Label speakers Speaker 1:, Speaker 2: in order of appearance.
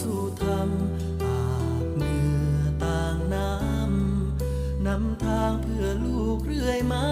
Speaker 1: สู่ธรรมอาบเหงื่อต่างน้ำนำทางเพื่อลูกเรื่อยมา